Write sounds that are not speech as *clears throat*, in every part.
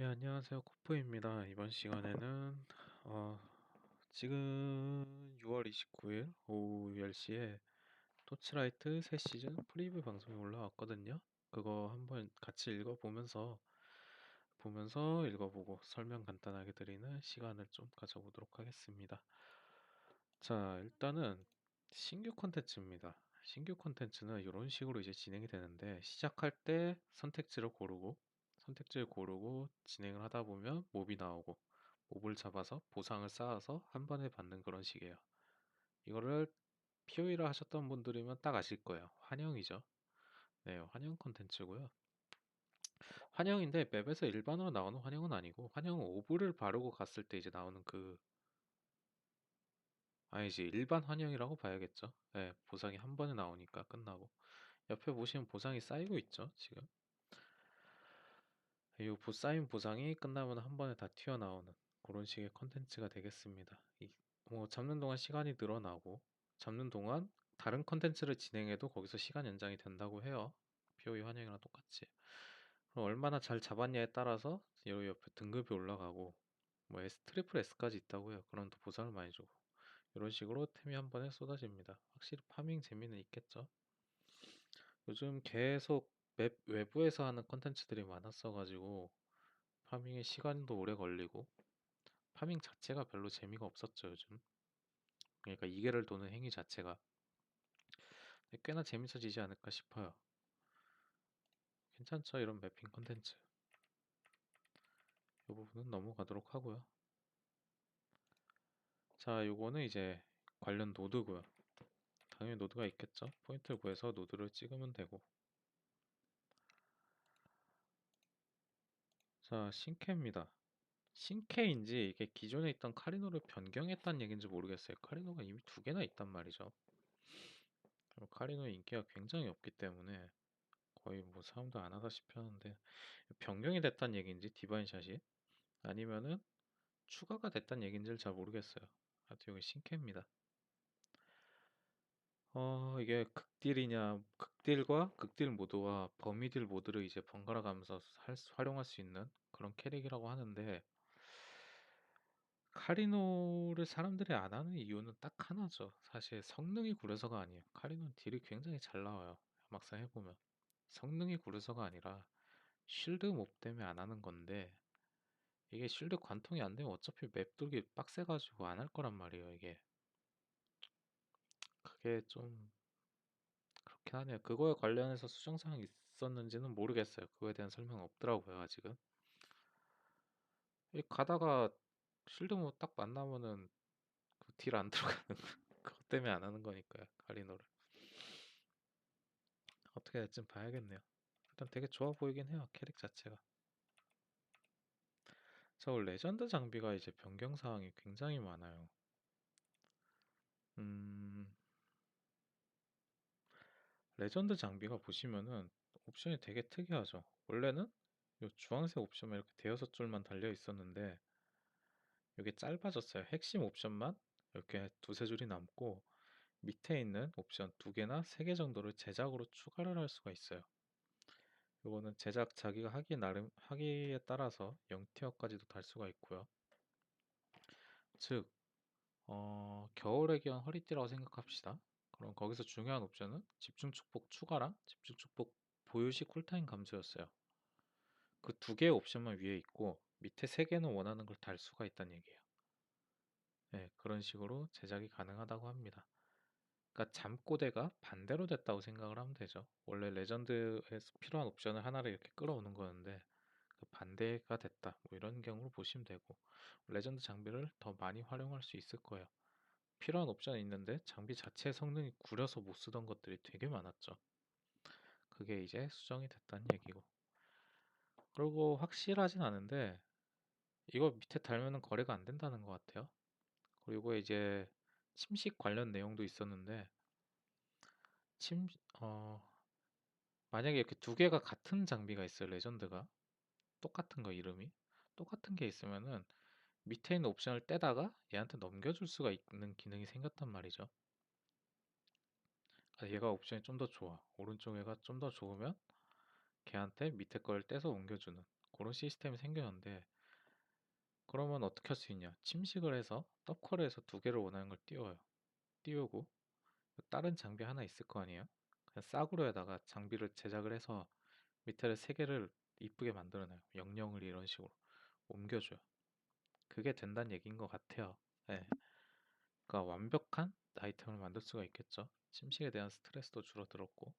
예, 안녕하세요. 코프입니다. 이번 시간에는 어, 지금 6월 29일 오후 10시에 토치라이트 새 시즌 프리뷰 방송이 올라왔거든요. 그거 한번 같이 읽어보면서 보면서 읽어보고 설명 간단하게 드리는 시간을 좀 가져보도록 하겠습니다. 자, 일단은 신규 콘텐츠입니다. 신규 콘텐츠는 이런 식으로 이제 진행이 되는데 시작할 때 선택지를 고르고 선택지를 고르고 진행을 하다 보면 몹이 나오고 몹을 잡아서 보상을 쌓아서 한 번에 받는 그런 식이에요. 이거를 POE를 하셨던 분들이면 딱 아실 거예요. 환영이죠. 네, 환영 콘텐츠고요. 환영인데 맵에서 일반으로 나오는 환영은 아니고 환영은 오브를 바르고 갔을 때 이제 나오는 그 아니지 일반 환영이라고 봐야겠죠. 네, 보상이 한 번에 나오니까 끝나고 옆에 보시면 보상이 쌓이고 있죠. 지금 이 보- 쌓인 보상이 끝나면 한 번에 다 튀어나오는 그런 식의 컨텐츠가 되겠습니다. 이, 뭐 잡는 동안 시간이 늘어나고 잡는 동안 다른 컨텐츠를 진행해도 거기서 시간 연장이 된다고 해요. POE 환영이랑 똑같이. 그럼 얼마나 잘 잡았냐에 따라서 여기 옆에 등급이 올라가고 뭐 S 트리플 S까지 있다고 해요. 그럼 또 보상을 많이 주고 이런 식으로 템이 한 번에 쏟아집니다. 확실히 파밍 재미는 있겠죠. 요즘 계속 맵 외부에서 하는 컨텐츠들이 많았어 가지고 파밍에 시간도 오래 걸리고 파밍 자체가 별로 재미가 없었죠 요즘. 그러니까 이계를 도는 행위 자체가 꽤나 재밌어지지 않을까 싶어요. 괜찮죠 이런 맵핑 컨텐츠. 이 부분은 넘어가도록 하고요. 자, 요거는 이제 관련 노드고요. 당연히 노드가 있겠죠. 포인트를 구해서 노드를 찍으면 되고. 자, 신캐입니다. 신캐인지 이게 기존에 있던 카리노를 변경했다는 얘기인지 모르겠어요. 카리노가 이미 두 개나 있단 말이죠. 카리노의 인기가 굉장히 없기 때문에 거의 뭐 사람도 안 하다시피 하는데 변경이 됐다는 얘기인지 디바인샷이 아니면은 추가가 됐다는 얘기인지를 잘 모르겠어요. 하여튼 여기 신캐입니다. 어, 이게 극딜이냐, 극딜과 극딜 모드와 범위딜 모드를 이제 번갈아 가면서 활용할 수 있는 그런 캐릭이라고 하는데, 카리노를 사람들이 안 하는 이유는 딱 하나죠. 사실 성능이 구려서가 아니에요. 카리노는 딜이 굉장히 잘 나와요. 막상 해보면. 성능이 구려서가 아니라, 쉴드 몹 때문에 안 하는 건데, 이게 쉴드 관통이 안 되면 어차피 맵 뚫기 빡세가지고 안 할 거란 말이에요, 이게. 그게 좀 그렇긴 하네요. 그거에 관련해서 수정사항이 있었는지는 모르겠어요. 그거에 대한 설명은 없더라고요, 아직은. 이 가다가 실드모 딱 만나면은 그 딜 안 *laughs* 들어가는 그것 때문에 안 하는 거니까요, 카리노를. 어떻게 될지 봐야겠네요. 일단 되게 좋아 보이긴 해요, 캐릭 자체가. 저 레전드 장비가 이제 변경 사항이 굉장히 많아요. 음, 레전드 장비가 보시면은 옵션이 되게 특이하죠. 원래는 요 주황색 옵션만 이렇게 대여섯 줄만 달려 있었는데 이게 짧아졌어요. 핵심 옵션만 이렇게 두세 줄이 남고 밑에 있는 옵션 두 개나 세 개 정도를 제작으로 추가를 할 수가 있어요. 이거는 제작 자기가 하기 나름 하기에 따라서 0티어까지도 달 수가 있고요. 즉, 어, 겨울의 기한 허리띠라고 생각합시다. 그럼 거기서 중요한 옵션은 집중 축복 추가랑 집중 축복 보유시 쿨타임 감소였어요. 그 두 개의 옵션만 위에 있고 밑에 세 개는 원하는 걸 달 수가 있다는 얘기예요. 네, 그런 식으로 제작이 가능하다고 합니다. 그러니까 잠꼬대가 반대로 됐다고 생각을 하면 되죠. 원래 레전드에서 필요한 옵션을 하나를 이렇게 끌어오는 거였는데 그 반대가 됐다. 뭐 이런 경우로 보시면 되고 레전드 장비를 더 많이 활용할 수 있을 거예요. 필요한 옵션이 있는데 장비 자체 성능이 구려서 못 쓰던 것들이 되게 많았죠. 그게 이제 수정이 됐다는 얘기고. 그리고 확실하진 않은데 이거 밑에 달면은 거래가 안 된다는 것 같아요. 그리고 이제 침식 관련 내용도 있었는데 침, 어, 만약에 이렇게 두 개가 같은 장비가 있어요, 레전드가. 똑같은 거 이름이. 똑같은 게 있으면은 밑에 있는 옵션을 떼다가 얘한테 넘겨줄 수가 있는 기능이 생겼단 말이죠. 아, 얘가 옵션이 좀 더 좋아. 오른쪽 애가 좀 더 좋으면 걔한테 밑에 걸 떼서 옮겨주는 그런 시스템이 생겼는데 그러면 어떻게 할 수 있냐? 침식을 해서 떡컬을 해서 두 개를 원하는 걸 띄워요. 띄우고 다른 장비 하나 있을 거 아니에요? 그냥 싸구려에다가 장비를 제작을 해서 밑에를 세 개를 이쁘게 만들어내요. 영영을 이런 식으로 옮겨줘요. 그게 된다는 얘기인 것 같아요. 네. 그러니까 완벽한 아이템을 만들 수가 있겠죠. 침식에 대한 스트레스도 줄어들었고.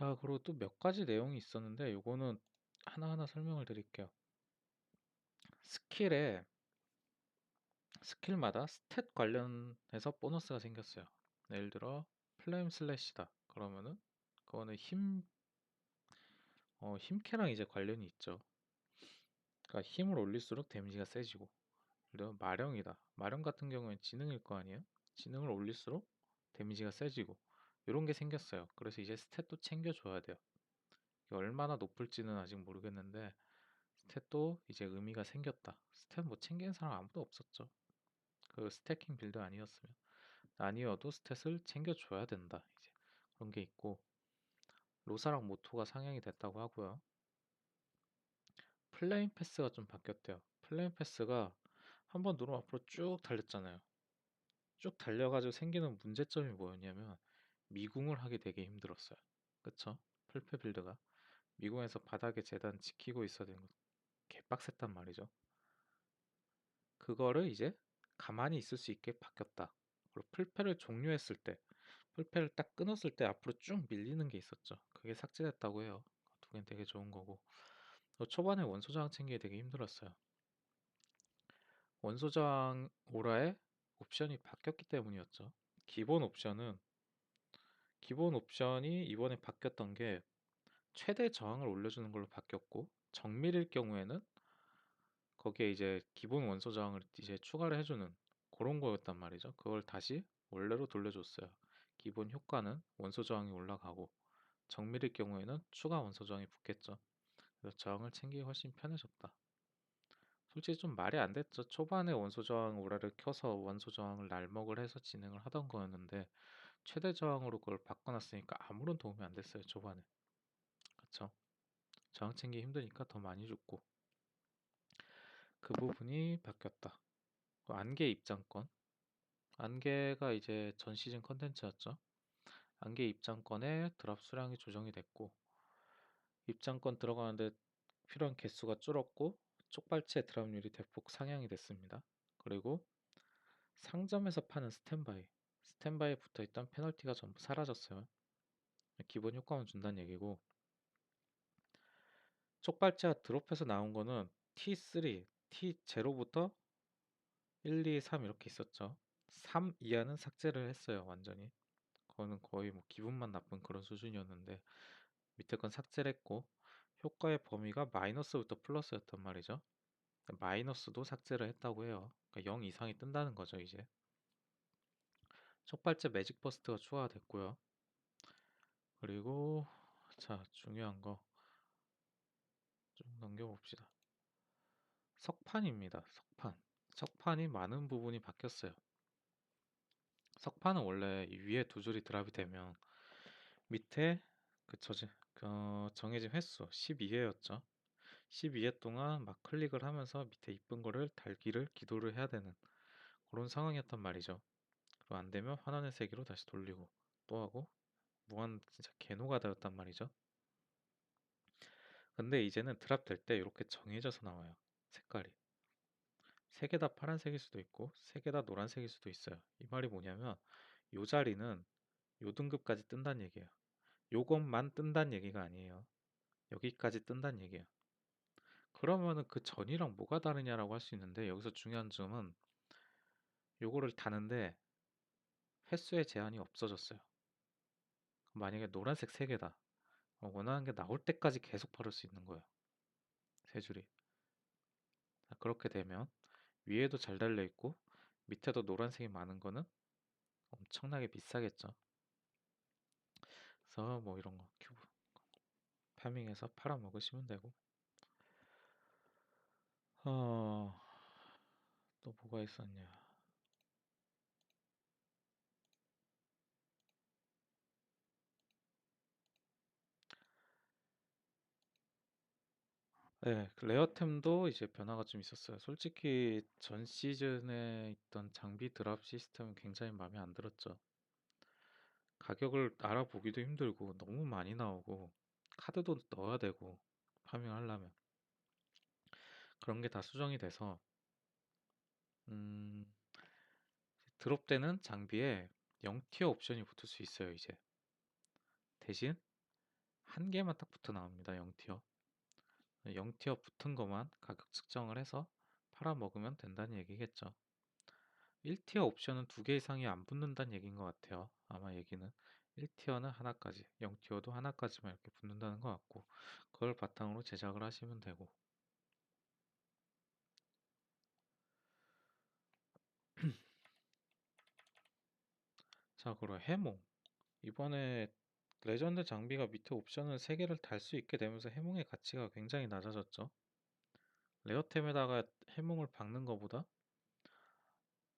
자, 그리고 또 몇 가지 내용이 있었는데 요거는 하나하나 설명을 드릴게요. 스킬에 스킬마다 스탯 관련해서 보너스가 생겼어요. 예를 들어 플레임 슬래시다. 그러면은 그거는 힘 어, 힘캐랑 이제 관련이 있죠. 그러니까 힘을 올릴수록 데미지가 세지고. 그리고 마령이다. 마령 같은 경우엔 지능일 거 아니에요? 지능을 올릴수록 데미지가 세지고. 이런 게 생겼어요. 그래서 이제 스탯도 챙겨줘야 돼요. 얼마나 높을지는 아직 모르겠는데 스탯도 이제 의미가 생겼다. 스탯 뭐 챙기는 사람 아무도 없었죠. 그 스태킹 빌드 아니었으면 아니어도 스탯을 챙겨줘야 된다. 이제 그런 게 있고 로사랑 모토가 상향이 됐다고 하고요. 플레임 패스가 좀 바뀌었대요. 플레임 패스가 한번 누르면 앞으로 쭉 달렸잖아요. 쭉 달려가지고 생기는 문제점이 뭐였냐면 미궁을 하기 되게 힘들었어요. 그쵸? 풀패 빌드가 미궁에서 바닥에 재단 지키고 있어야 되는 거 개빡셌단 말이죠. 그거를 이제 가만히 있을 수 있게 바뀌었다. 그리고 풀패를 종료했을 때 풀패를 딱 끊었을 때 앞으로 쭉 밀리는 게 있었죠. 그게 삭제됐다고 해요. 두 개는 되게 좋은 거고. 초반에 원소 저항 챙기기 되게 힘들었어요. 원소 저항 오라의 옵션이 바뀌었기 때문이었죠. 기본 옵션은 기본 옵션이 이번에 바뀌었던 게 최대 저항을 올려주는 걸로 바뀌었고 정밀일 경우에는 거기에 이제 기본 원소 저항을 이제 추가를 해주는 그런 거였단 말이죠. 그걸 다시 원래로 돌려줬어요. 기본 효과는 원소 저항이 올라가고 정밀일 경우에는 추가 원소 저항이 붙겠죠. 그래서 저항을 챙기기 훨씬 편해졌다. 솔직히 좀 말이 안 됐죠. 초반에 원소 저항 오라를 켜서 원소 저항을 날먹을 해서 진행을 하던 거였는데 최대 저항으로 그걸 바꿔놨으니까 아무런 도움이 안 됐어요. 초반에. 그쵸? 저항 챙기기 힘드니까 더 많이 죽고 그 부분이 바뀌었다. 안개 입장권 안개가 이제 전 시즌 컨텐츠였죠. 안개 입장권에 드랍 수량이 조정이 됐고 입장권 들어가는데 필요한 개수가 줄었고 쪽발치의 드랍률이 대폭 상향이 됐습니다. 그리고 상점에서 파는 스탠바이 스탠바이에 붙어있던 페널티가 전부 사라졌어요. 기본 효과만 준다는 얘기고 쪽발치가 드롭해서 나온 거는 T3, T0부터 1, 2, 3 이렇게 있었죠. 3 이하는 삭제를 했어요. 완전히. 그거는 거의 뭐 기분만 나쁜 그런 수준이었는데 밑에 건 삭제를 했고 효과의 범위가 마이너스부터 플러스였단 말이죠. 마이너스도 삭제를 했다고 해요. 그러니까 0 이상이 뜬다는 거죠, 이제. 촉발제 매직 버스트가 추가가 됐고요. 그리고 자, 중요한 거 좀 넘겨봅시다. 석판입니다. 석판. 석판이 많은 부분이 바뀌었어요. 석판은 원래 위에 두 줄이 드랍이 되면 밑에 그 저지 어, 정해진 횟수 12회였죠. 12회 동안 막 클릭을 하면서 밑에 이쁜 거를 달기를 기도를 해야 되는 그런 상황이었단 말이죠. 그리고 안 되면 환원의 세계로 다시 돌리고 또 하고 무한 진짜 개노가다였단 말이죠. 근데 이제는 드랍 될 때 이렇게 정해져서 나와요. 색깔이. 세 개 다 파란색일 수도 있고 세 개 다 노란색일 수도 있어요. 이 말이 뭐냐면 요 자리는 요 등급까지 뜬다는 얘기예요. 요것만 뜬다는 얘기가 아니에요. 여기까지 뜬다는 얘기예요. 그러면은 그 전이랑 뭐가 다르냐라고 할 수 있는데 여기서 중요한 점은 요거를 다는데 횟수의 제한이 없어졌어요. 만약에 노란색 3개다. 어, 원하는 게 나올 때까지 계속 바를 수 있는 거예요. 세 줄이. 그렇게 되면 위에도 잘 달려 있고 밑에도 노란색이 많은 거는 엄청나게 비싸겠죠. 그래서 뭐 이런 거 큐브 파밍해서 팔아 먹으시면 되고 어... 또 뭐가 있었냐 네, 그 레어템도 이제 변화가 좀 있었어요. 솔직히 전 시즌에 있던 장비 드랍 시스템은 굉장히 마음에 안 들었죠. 가격을 알아보기도 힘들고 너무 많이 나오고 카드도 넣어야 되고 파밍하려면 그런 게 다 수정이 돼서 음, 드롭 되는 장비에 0 티어 옵션이 붙을 수 있어요, 이제. 대신 한 개만 딱 붙어 나옵니다, 0 티어. 0티어 붙은 것만 가격 측정을 해서 팔아먹으면 된다는 얘기겠죠. 1티어 옵션은 두 개 이상이 안 붙는다는 얘기인 것 같아요. 아마 얘기는 1티어는 하나까지, 0티어도 하나까지만 이렇게 붙는다는 것 같고 그걸 바탕으로 제작을 하시면 되고 *clears throat* 자 그럼 해몽 이번에 레전드 장비가 밑에 옵션을 3개를 달 수 있게 되면서 해몽의 가치가 굉장히 낮아졌죠. 레어템에다가 해몽을 박는 것보다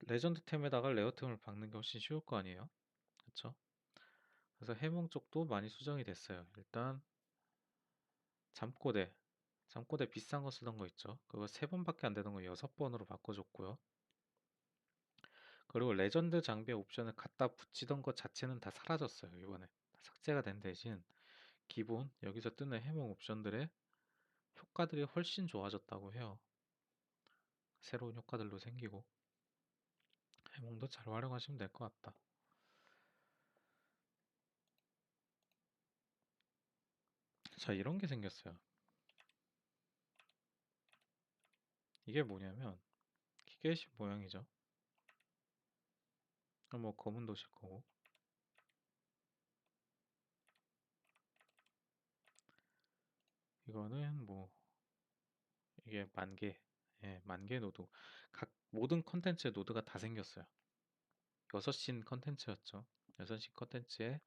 레전드템에다가 레어템을 박는 게 훨씬 쉬울 거 아니에요? 그쵸? 그래서 해몽 쪽도 많이 수정이 됐어요. 일단 잠꼬대 잠꼬대 비싼 거 쓰던 거 있죠? 그거 3번밖에 안 되는 거 6번으로 바꿔줬고요. 그리고 레전드 장비 옵션을 갖다 붙이던 것 자체는 다 사라졌어요. 이번에 삭제가 된 대신 기본 여기서 뜨는 해몽 옵션들의 효과들이 훨씬 좋아졌다고 해요. 새로운 효과들도 생기고 해몽도 잘 활용하시면 될 것 같다. 자 이런 게 생겼어요. 이게 뭐냐면 기계식 모양이죠. 뭐 검은 도실 거고 이거는 뭐 이게 만 개 예, 만개 노드 각 모든 컨텐츠에 노드가 다 생겼어요. 6신 컨텐츠였죠. 6신 컨텐츠에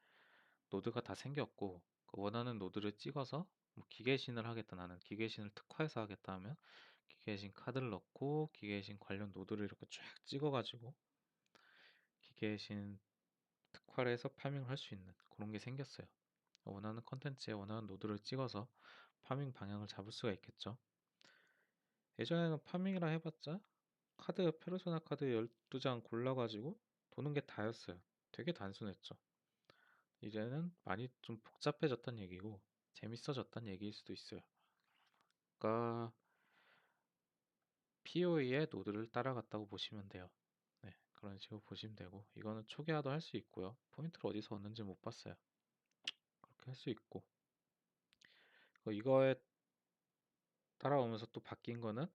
노드가 다 생겼고 그 원하는 노드를 찍어서 뭐 기계신을 하겠다 나는 기계신을 특화해서 하겠다 하면 기계신 카드를 넣고 기계신 관련 노드를 이렇게 쫙 찍어 가지고 기계신 특화를 해서 파밍을 할 수 있는 그런 게 생겼어요. 원하는 컨텐츠에 원하는 노드를 찍어서 파밍 방향을 잡을 수가 있겠죠 예전에는 파밍이라 해봤자 카드 페르소나 카드 12장 골라가지고 도는 게 다였어요. 되게 단순했죠. 이제는 많이 좀 복잡해졌단 얘기고 재밌어졌단 얘기일 수도 있어요. 그러니까 POE의 노드를 따라갔다고 보시면 돼요. 네, 그런 식으로 보시면 되고 이거는 초기화도 할 수 있고요. 포인트를 어디서 얻는지 못 봤어요. 그렇게 할 수 있고 이거에 따라오면서 또 바뀐 거는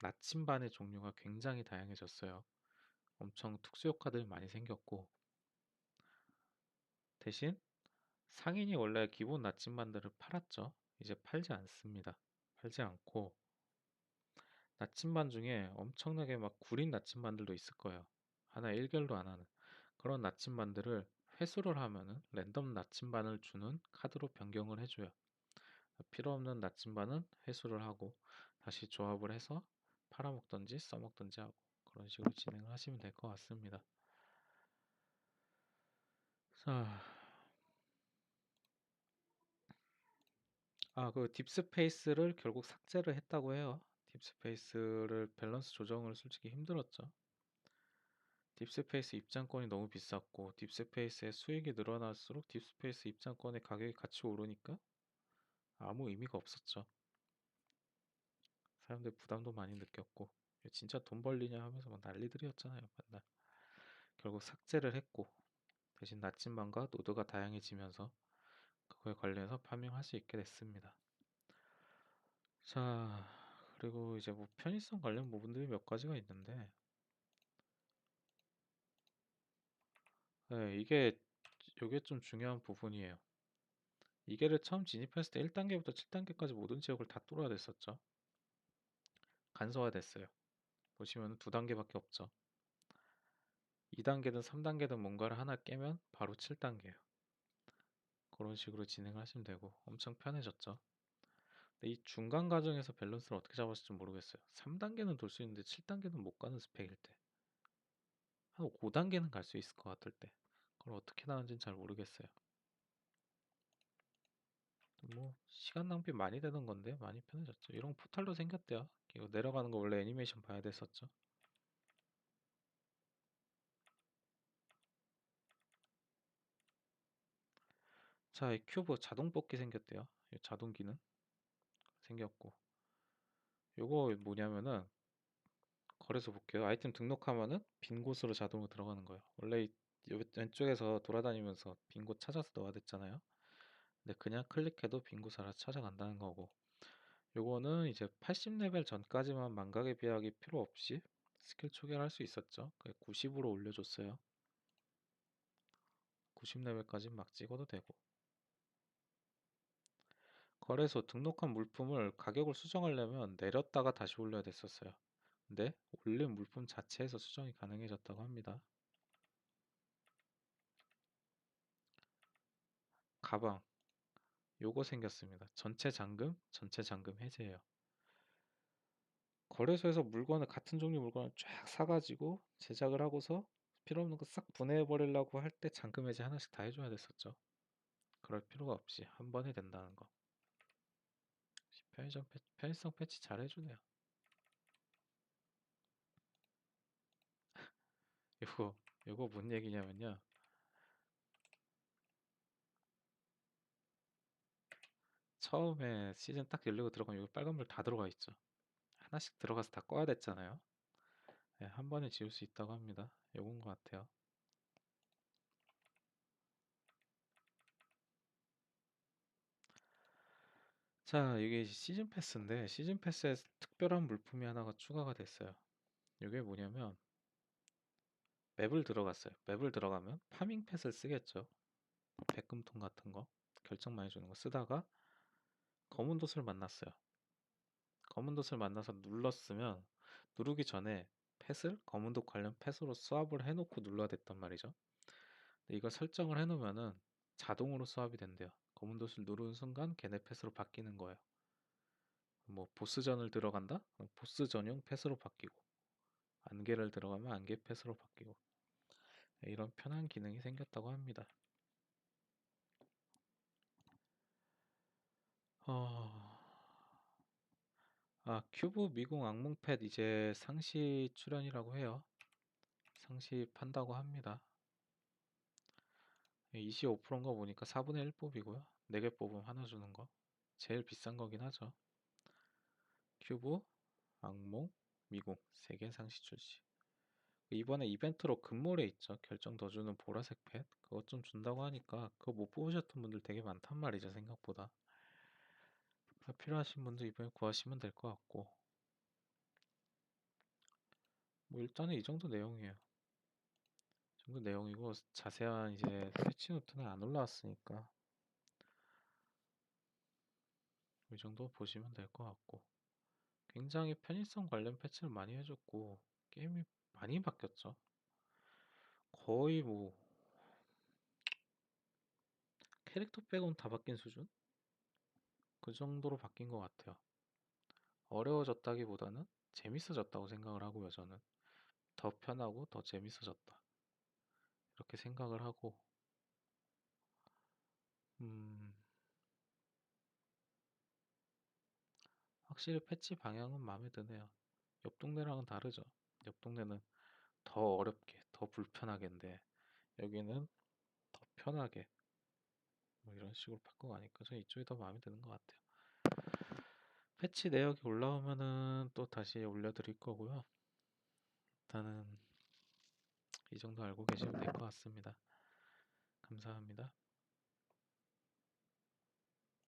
나침반의 종류가 굉장히 다양해졌어요. 엄청 특수 효과들이 많이 생겼고 대신 상인이 원래 기본 나침반들을 팔았죠. 이제 팔지 않습니다. 팔지 않고 나침반 중에 엄청나게 막 구린 나침반들도 있을 거예요. 하나 일결도 안 하는 그런 나침반들을 회수를 하면은 랜덤 나침반을 주는 카드로 변경을 해줘요. 필요 없는 나침반은 회수를 하고 다시 조합을 해서 팔아먹던지 써먹던지 하고 그런 식으로 진행을 하시면 될 것 같습니다. 자, 아, 그 딥스페이스를 결국 삭제를 했다고 해요. 딥스페이스를 밸런스 조정을 솔직히 힘들었죠. 딥스페이스 입장권이 너무 비쌌고 딥스페이스의 수익이 늘어날수록 딥스페이스 입장권의 가격이 같이 오르니까 아무 의미가 없었죠. 사람들 부담도 많이 느꼈고 진짜 돈 벌리냐 하면서 막 난리들이었잖아요 맨날. 결국 삭제를 했고 대신 나침반과 노드가 다양해지면서 그거에 관련해서 파밍할 수 있게 됐습니다. 자 그리고 이제 뭐 편의성 관련 부분들이 몇 가지가 있는데. 네, 이게 이게 좀 중요한 부분이에요 이게를 처음 진입했을 때 1단계부터 7단계까지 모든 지역을 다 뚫어야 됐었죠 간소화됐어요. 보시면 두 단계밖에 없죠. 2단계든 3단계든 뭔가를 하나 깨면 바로 7단계예요. 그런 식으로 진행하시면 되고 엄청 편해졌죠. 근데 이 중간 과정에서 밸런스를 어떻게 잡았을지 모르겠어요. 3단계는 돌 수 있는데 7단계는 못 가는 스펙일 때. 한 5단계는 갈 수 있을 것 같을 때. 그걸 어떻게 나는지는 잘 모르겠어요. 뭐 시간 낭비 많이 되는 건데 많이 편해졌죠. 이런 포탈도 생겼대요. 이거 내려가는 거 원래 애니메이션 봐야 됐었죠. 자, 이 큐브 자동 뽑기 생겼대요. 이 자동 기능 생겼고 요거 뭐냐면은 거래소 볼게요. 아이템 등록하면은 빈 곳으로 자동으로 들어가는 거예요. 원래 이 요- 왼쪽에서 돌아다니면서 빈 곳 찾아서 넣어야 됐잖아요. 근데 그냥 클릭해도 빈 알아서 찾아간다는 거고 요거는 이제 80레벨 전까지만 망각의 비약이 필요 없이 스킬 초기화를 할 수 있었죠. 90으로 올려줬어요. 90레벨까지 막 찍어도 되고 거래소 등록한 물품을 가격을 수정하려면 내렸다가 다시 올려야 됐었어요. 근데 올린 물품 자체에서 수정이 가능해졌다고 합니다. 가방 요거 생겼습니다. 전체 잠금, 전체 잠금 해제예요. 거래소에서 물건을 같은 종류 물건을 쫙 사가지고 제작을 하고서 필요 없는 거 싹 분해해 버리려고 할때 잠금 해제 하나씩 다 해줘야 됐었죠. 그럴 필요가 없이 한 번에 된다는 거. 편의점 패, 편의성 패치 잘 해주네요. *laughs* 요거 요거 뭔 얘기냐면요. 처음에 시즌 딱 열리고 들어가면 여기 빨간 불 다 들어가 있죠. 하나씩 들어가서 다 꺼야 됐잖아요. 네, 한 번에 지울 수 있다고 합니다. 요건 것 같아요. 자, 이게 시즌 패스인데 시즌 패스에 특별한 물품이 하나가 추가가 됐어요. 이게 뭐냐면 맵을 들어갔어요. 맵을 들어가면 파밍 펫을 쓰겠죠. 백금통 같은 거 결정 많이 주는 거 쓰다가 검은 돛을 만났어요. 검은 돛을 만나서 눌렀으면 누르기 전에 펫을 검은 돛 관련 펫으로 수합을 해놓고 눌러야 됐단 말이죠. 근데 이걸 설정을 해놓으면은 자동으로 수합이 된대요. 검은 돛을 누르는 순간 걔네 펫으로 바뀌는 거예요. 뭐 보스전을 들어간다? 보스 전용 펫으로 바뀌고 안개를 들어가면 안개 펫으로 바뀌고 이런 편한 기능이 생겼다고 합니다. 어... 아, 큐브 미궁 악몽 펫 이제 상시 출연이라고 해요. 상시 판다고 합니다. 25%인 거 보니까 4분의 1 뽑이고요. 4개 뽑으면 하나 주는 거. 제일 비싼 거긴 하죠. 큐브, 악몽, 미궁 3개 상시 출시. 이번에 이벤트로 금몰에 있죠. 결정 더 주는 보라색 펫. 그거 좀 준다고 하니까 그거 못 뽑으셨던 분들 되게 많단 말이죠. 생각보다. 필요하신 분들 이번에 구하시면 될 것 같고. 뭐 일단은 이 정도 내용이에요. 이 정도 내용이고 자세한 이제 패치 노트는 안 올라왔으니까 이 정도 보시면 될 것 같고 굉장히 편의성 관련 패치를 많이 해줬고 게임이 많이 바뀌었죠. 거의 뭐 캐릭터 빼곤 다 바뀐 수준? 그 정도로 바뀐 것 같아요. 어려워졌다기보다는 재밌어졌다고 생각을 하고요, 저는. 더 편하고 더 재밌어졌다. 이렇게 생각을 하고, 음, 확실히 패치 방향은 마음에 드네요. 옆 동네랑은 다르죠. 옆 동네는 더 어렵게, 더 불편하게인데, 여기는 더 편하게, 뭐 이런 식으로 바꿔가니까 저는 이쪽이 더 마음에 드는 것 같아요. 패치 내역이 올라오면은 또 다시 올려드릴 거고요. 일단은 이 정도 알고 계시면 될 것 같습니다. 감사합니다.